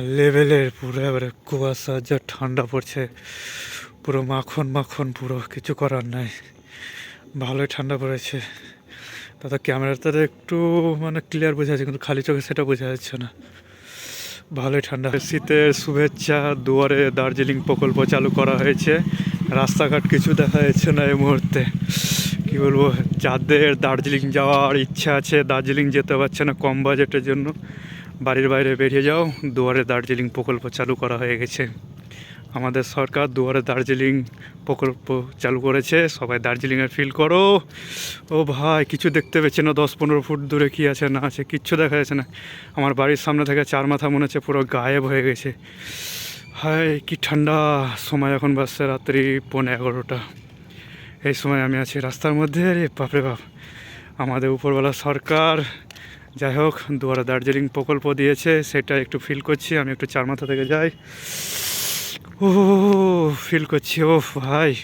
লেভেলের পুরো এবারে কুয়াশা, যা ঠান্ডা পড়ছে, পুরো মাখন মাখন, পুরো কিছু করার নাই। ভালোই ঠান্ডা পড়েছে। দাদা ক্যামেরাতে একটু মানে ক্লিয়ার বোঝা যাচ্ছে, কিন্তু খালি চোখে সেটা বোঝা যাচ্ছে না। ভালোই ঠান্ডা। শীতের শুভেচ্ছা, দুয়ারে দার্জিলিং প্রকল্প চালু করা হয়েছে। রাস্তাঘাট কিছু দেখা যাচ্ছে না এই মুহূর্তে। কী বলব, যাদের দার্জিলিং যাওয়ার ইচ্ছা আছে, দার্জিলিং যেতে পারছে না কম বাজেটের জন্য। বাড়ির বাইরে বেরিয়ে যাও। দুয়ারে দার্জিলিং প্রকল্প চালু করা হয়ে গেছে। আমাদের সরকার দুয়ারে দার্জিলিং প্রকল্প চালু করেছে। সবাই দার্জিলিংয়ের ফিল করো। ও ভাই, কিছু দেখতে পেয়েছে না? দশ পনেরো ফুট দূরে কি আছে, না আছে, কিচ্ছু দেখা যাচ্ছে না। আমার বাড়ির সামনে থেকে চার মাথা মনে হচ্ছে পুরো গায়েব হয়ে গেছে। হায়, কি ঠান্ডা সময় এখন বাজছে রাত্রি পৌনে এগারোটা। এই সময় আমি আছি রাস্তার মধ্যে। রে বাপরে বাপ। আমাদের উপরওয়ালা সরকার যাই হোক দুয়ারে দার্জিলিং প্রকল্প দিয়েছে, সেটা একটু ফিল করছি, আমি একটু চার মাথা থেকে যাই। ও ফিল করছি ও ভাই।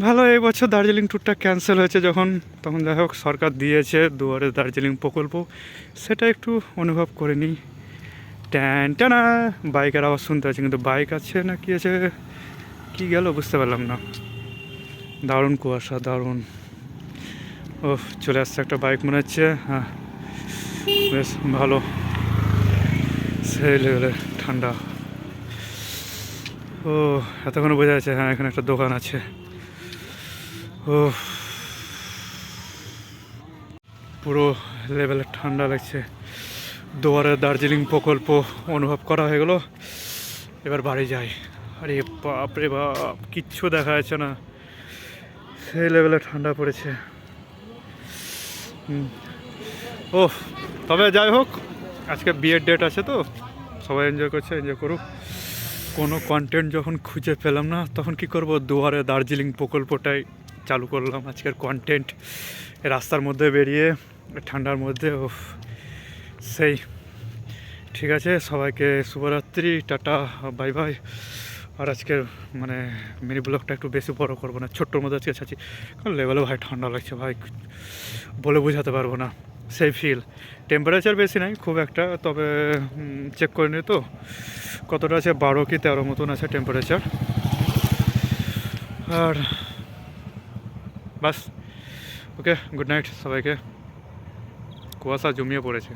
ভালো, এই বছর দার্জিলিং ট্যুরটা ক্যান্সেল হয়েছে যখন, তখন যাই হোক সরকার দিয়েছে দুয়ারে দার্জিলিং প্রকল্প, সেটা একটু অনুভব করে নিই। ট্যান টানা বাইকের আওয়াজ শুনতে আছে কিন্তু বাইক আছে না কি আছে? কি গেল বুঝতে পারলাম না। দারুণ কুয়াশা, দারুণ। ও চলে আসছে একটা বাইক মনে হচ্ছে হ্যাঁ। বেশ ভালো। সেই লেভেলের ঠান্ডা। ও, এতক্ষণ বোঝা যাচ্ছে হ্যাঁ এখানে একটা দোকান আছে। ও। পুরো লেভেলের ঠান্ডা লাগছে। দুয়ারে দার্জিলিং প্রকল্প অনুভব করা হয়ে গেলো। এবার বাড়ি যাই। আরে বাপ রে বাপ, কিচ্ছু দেখা যাচ্ছে না। সেই লেভেলে ঠান্ডা পড়েছে। ও তবে যাই হোক, আজকে বিয়ের ডেট আছে তো, সবাই এনজয় করছে এনজয় করুক। কোনো কন্টেন্ট যখন খুঁজে পেলাম না, তখন কি করব? দুয়ারে দার্জিলিং প্রকল্পটাই চালু করলাম আজকের কন্টেন্ট রাস্তার মধ্যে বেরিয়ে, ঠান্ডার মধ্যে ও সেই। ঠিক আছে, সবাইকে শুভরাত্রি, টাটা বাই বাই আর আজকের মানে মিনি ব্লগটা একটু বেশি বড় করব না, ছোট্টর মধ্যে আজকে ছাড়ছি। কারণ লেভেলে ভাই ঠান্ডা লাগছে, ভাই, বলে বোঝাতে পারব না। সেই ফিল টেম্পারেচার বেশি নাই, খুব একটা, তবে চেক করে নি তো কতটা আছে, বারো কি তেরো মতন আছে টেম্পারেচার আর বাস ওকে গুড নাইট সবাইকে। কুয়াশা জমিয়ে পড়েছে।